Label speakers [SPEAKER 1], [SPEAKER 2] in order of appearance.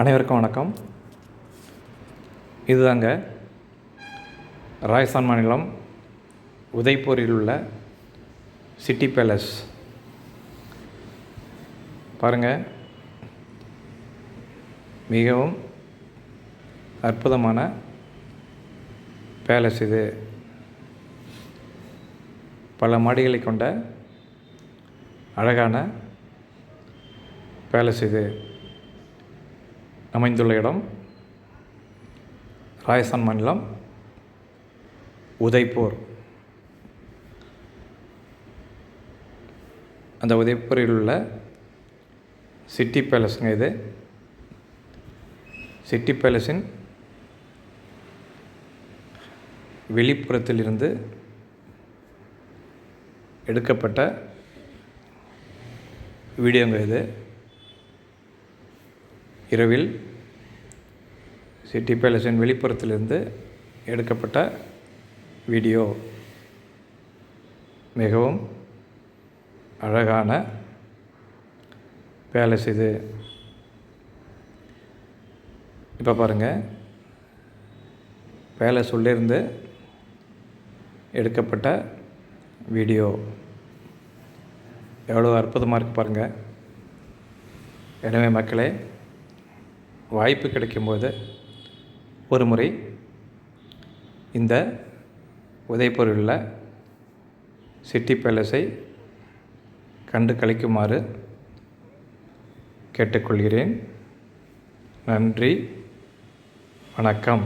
[SPEAKER 1] அனைவருக்கும் வணக்கம். இதுதாங்க ராஜஸ்தான் மாநிலம் உதய்பூரில் உள்ள சிட்டி பேலஸ். பாருங்கள் மிகவும் அற்புதமான பேலஸ் இது. பல மாடிகளை கொண்ட அழகான பேலஸ் இது. அமைந்துள்ள இடம். ராஜஸ்தான் மாநிலம் உதய்பூர். அந்த உதய்பூரில் உள்ள சிட்டி பேலஸுங்க இது. சிட்டி பேலஸின் வெளிப்புறத்திலிருந்து எடுக்கப்பட்ட வீடியோங்க இது. இரவில் சிட்டி பேலஸின் வெளிப்புறத்திலிருந்து எடுக்கப்பட்ட வீடியோ. மிகவும் அழகான பேலஸ் இது. இப்போ பாருங்கள் பேலஸ் உள்ளிருந்து எடுக்கப்பட்ட வீடியோ. எவ்வளோ அற்புதமாக இருக்குது பாருங்கள் எனவே மக்களே வாய்ப்பு கிடைக்கும்போது ஒரு முறை இந்த உதய்பூரில் சிட்டி பேலஸை கண்டு கழிக்குமாறு கேட்டுக்கொள்கிறேன். நன்றி. வணக்கம்.